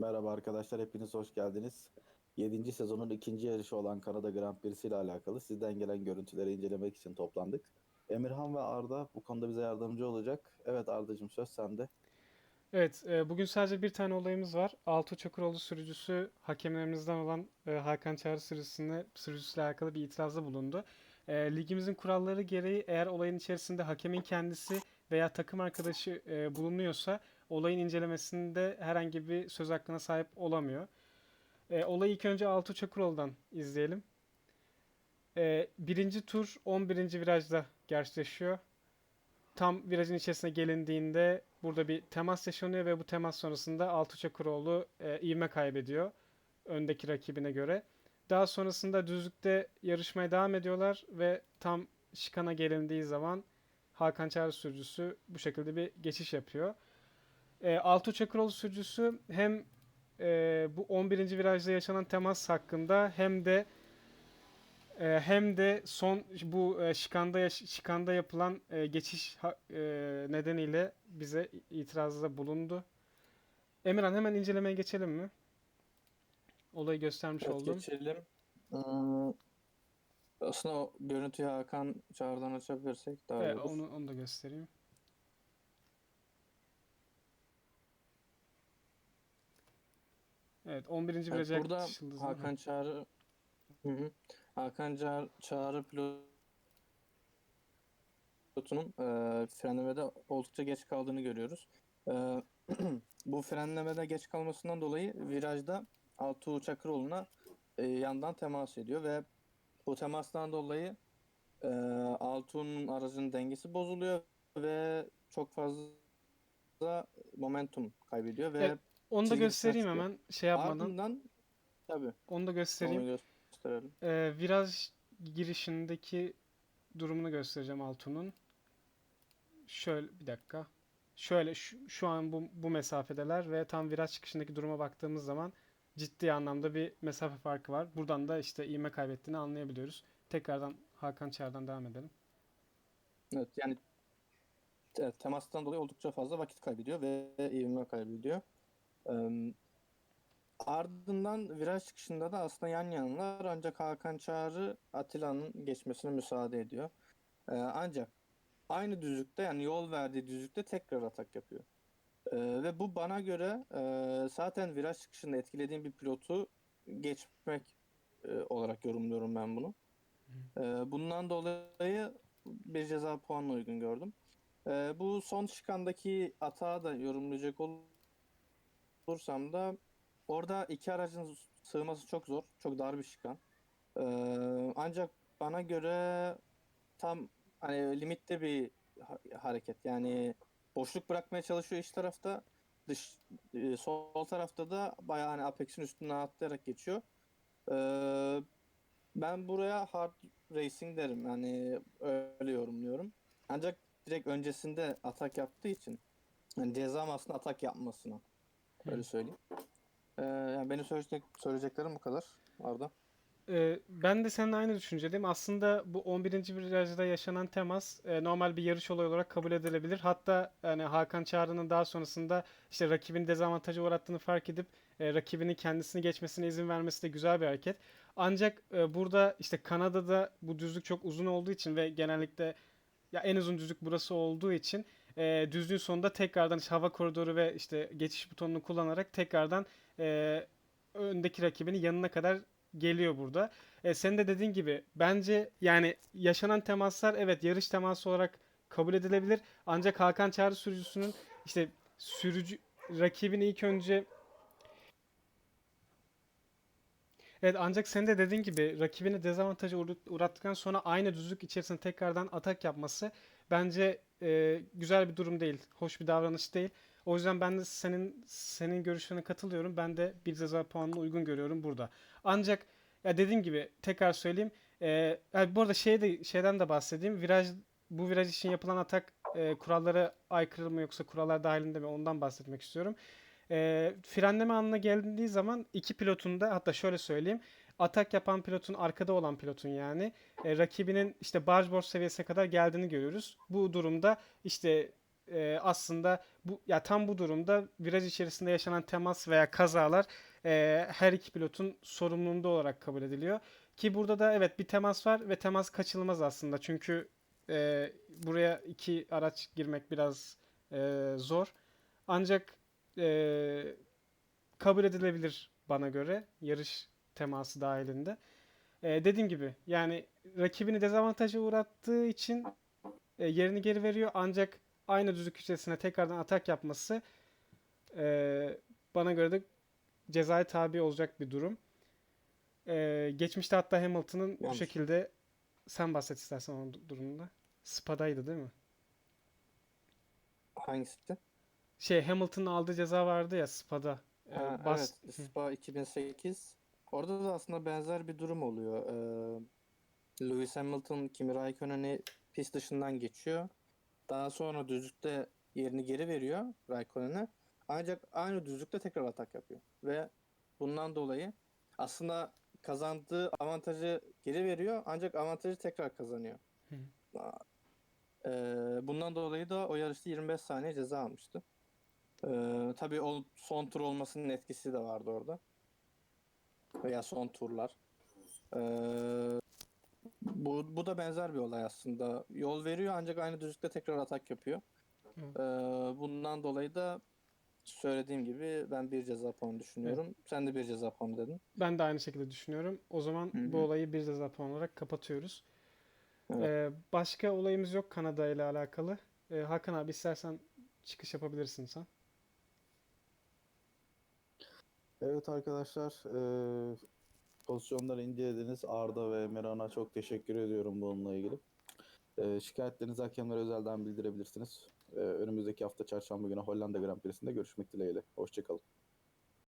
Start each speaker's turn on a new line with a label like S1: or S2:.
S1: Merhaba arkadaşlar, hepiniz hoş geldiniz. 7. sezonun ikinci yarışı olan Kanada Grand Prix ile alakalı sizden gelen görüntüleri incelemek için toplandık. Emirhan ve Arda bu konuda bize yardımcı olacak. Evet Arda'cığım söz sende.
S2: Evet, e, bugün sadece bir tane olayımız var. Altuğ Çakıroğlu sürücüsü hakemlerimizden olan e, Hakan Çağrı sürücüsüne, sürücüsüyle alakalı bir itirazda bulundu. E, ligimizin kuralları gereği eğer olayın içerisinde hakemin kendisi veya takım arkadaşı e, bulunuyorsa olayın incelemesinde herhangi bir söz hakkına sahip olamıyor. E, olayı ilk önce Altuğ Çakıroğlu'dan izleyelim. E, birinci tur 11. virajda gerçekleşiyor tam virajın içerisine gelindiğinde burada bir temas yaşanıyor ve bu temas sonrasında Altuğ Çakıroğlu e, ivme kaybediyor öndeki rakibine göre. Daha sonrasında düzlükte yarışmaya devam ediyorlar ve tam şikana gelindiği zaman Hakan Çağrı sürücüsü bu şekilde bir geçiş yapıyor. E, Altuğ Çakıroğlu sürücüsü hem e, bu 11. virajda yaşanan temas hakkında hem de e, hem de son bu e, şikanda şikanda yapılan e, geçiş ha- e, nedeniyle bize itirazda bulundu. Emirhan hemen incelemeye geçelim mi? Olayı göstermiş
S3: Evet,
S2: oldum.
S3: geçelim. Hmm, aslında o görüntüyü Hakan Çağrı'dan açabilirsek daha iyi
S2: Evet,
S3: olur.
S2: onu onu da göstereyim. Evet, 11.
S3: Evet,
S2: viraja
S3: burada
S2: zaman-
S3: Hakan Çağrı Hı hı. Hakan Çağrı, Çağrı pilotunun e, frenlemede oldukça geç kaldığını görüyoruz. E, bu frenlemede geç kalmasından dolayı virajda Altuğ Çakıroğlu'na e, yandan temas ediyor ve bu temastan dolayı e, Altuğ'un aracının dengesi bozuluyor ve çok fazla momentum kaybediyor ve
S2: Evet, Onu da göstereyim hemen şey yapmadan.
S3: ardından tabii
S2: Onu da göstereyim.
S3: onu gösterelim.
S2: Ee, viraj girişindeki durumunu göstereceğim Altun'un. Şöyle bir dakika. Şöyle şu, şu an bu, bu mesafedeler ve tam viraj çıkışındaki duruma baktığımız zaman ciddi anlamda bir mesafe farkı var. Buradan da işte ivme kaybettiğini anlayabiliyoruz. Tekrardan Hakan Çağrı'dan devam edelim.
S3: Evet yani te- temastan dolayı oldukça fazla vakit kaybediyor ve ivme kaybediyor. Ardından viraj çıkışında da aslında yan yanalar ancak Hakan Çağrı Atilla'nın geçmesine müsaade ediyor. Ancak aynı düzlükte yani yol verdiği düzlükte tekrar atak yapıyor. Eee, ve bu bana göre eee, zaten viraj çıkışında etkilediğim bir pilotu geçmek eee, olarak yorumluyorum ben bunu. Eee, bundan dolayı bir ceza puanına uygun gördüm. Ee, bu son şikandaki atağı da yorumlayacak olursam da orada iki aracın sığması çok zor. Çok dar bir şikan. Ee, ancak bana göre tam hani limitte bir ha- hareket. Yani boşluk bırakmaya çalışıyor iç tarafta. Dış e, sol tarafta da bayağı hani Apex'in üstüne atlayarak geçiyor. Ee, ben buraya hard racing derim. Yani öyle yorumluyorum. Ancak direkt öncesinde atak yaptığı için yani cezam aslında atak yapmasına. Öyle söyleyeyim. Ee, yani benim söyleyecek, söyleyeceklerim bu kadar Arda.
S2: Ee, ben de seninle aynı düşüncedeyim. Aslında bu 11. virajda yaşanan temas e, normal bir yarış olayı olarak kabul edilebilir. Hatta yani Hakan Çağrı'nın daha sonrasında işte rakibin dezavantaja uğrattığını fark edip e, rakibinin kendisini geçmesine izin vermesi de güzel bir hareket. Ancak e, burada işte Kanada'da bu düzlük çok uzun olduğu için ve genellikle ya en uzun düzlük burası olduğu için e, düzlüğün sonunda tekrardan işte hava koridoru ve işte geçiş butonunu kullanarak tekrardan e, öndeki rakibinin yanına kadar geliyor burada. E, senin de dediğin gibi bence yani yaşanan temaslar evet yarış teması olarak kabul edilebilir. Ancak Hakan Çağrı sürücüsünün işte sürücü rakibini ilk önce Evet ancak senin de dediğin gibi rakibini dezavantaja uğra- uğrattıktan sonra aynı düzlük içerisinde tekrardan atak yapması bence e, güzel bir durum değil. Hoş bir davranış değil. O yüzden ben de senin senin görüşlerine katılıyorum. Ben de bir ceza puanını uygun görüyorum burada. Ancak ya dediğim gibi tekrar söyleyeyim. E, ha, bu arada şey de, şeyden de bahsedeyim. Viraj bu viraj için yapılan atak e, kurallara aykırı mı yoksa kurallar dahilinde mi ondan bahsetmek istiyorum. E, frenleme anına geldiği zaman iki pilotun da hatta şöyle söyleyeyim. Atak yapan pilotun arkada olan pilotun yani e, rakibinin işte bargeboard seviyesine kadar geldiğini görüyoruz. Bu durumda işte e, aslında bu ya tam bu durumda viraj içerisinde yaşanan temas veya kazalar e, her iki pilotun sorumluluğunda olarak kabul ediliyor. Ki burada da evet bir temas var ve temas kaçınılmaz aslında. Çünkü e, buraya iki araç girmek biraz e, zor. Ancak e, kabul edilebilir bana göre yarış teması dahilinde. E, dediğim gibi yani rakibini dezavantaja uğrattığı için e, yerini geri veriyor ancak aynı düzlük içerisine tekrardan atak yapması e, bana göre de cezaya tabi olacak bir durum. E, geçmişte hatta Hamilton'ın bu şekilde sen bahset istersen onun du- durumunda. Spa'daydı değil mi?
S3: Hangisi?
S2: Şey Hamilton'ın aldığı ceza vardı ya Spa'da. E,
S3: Ha,
S2: bas-
S3: evet, Spa 2008. Orada da aslında benzer bir durum oluyor. Ee, Lewis Hamilton Kimi Raikkonen'i pist dışından geçiyor. Daha sonra düzlükte yerini geri veriyor Raikkonen'e. Ancak aynı düzlükte tekrar atak yapıyor. Ve bundan dolayı aslında kazandığı avantajı geri veriyor ancak avantajı tekrar kazanıyor.
S2: Hı.
S3: Ee, bundan dolayı da o yarışta 25 saniye ceza almıştı. Ee, tabii o son tur olmasının etkisi de vardı orada. Veya son turlar. Ee, bu, bu da benzer bir olay aslında. Yol veriyor ancak aynı düzlükte tekrar atak yapıyor. Ee, bundan dolayı da söylediğim gibi ben bir ceza puanı düşünüyorum. Sen de bir ceza puanı dedin.
S2: Ben de aynı şekilde düşünüyorum. O zaman
S3: Hı hı.
S2: bu olayı bir ceza puan olarak kapatıyoruz.
S3: Evet.
S2: Ee, başka olayımız yok Kanada ile alakalı. Ee, Hakan abi istersen çıkış yapabilirsin sen.
S1: Evet arkadaşlar, eee, pozisyonları incelediniz. Arda ve Emirhan'a çok teşekkür ediyorum bununla ilgili. Eee, şikayetlerinizi hakemlere özelden bildirebilirsiniz. Eee, önümüzdeki hafta çarşamba günü Hollanda Grand Prix'sinde görüşmek dileğiyle. Hoşçakalın.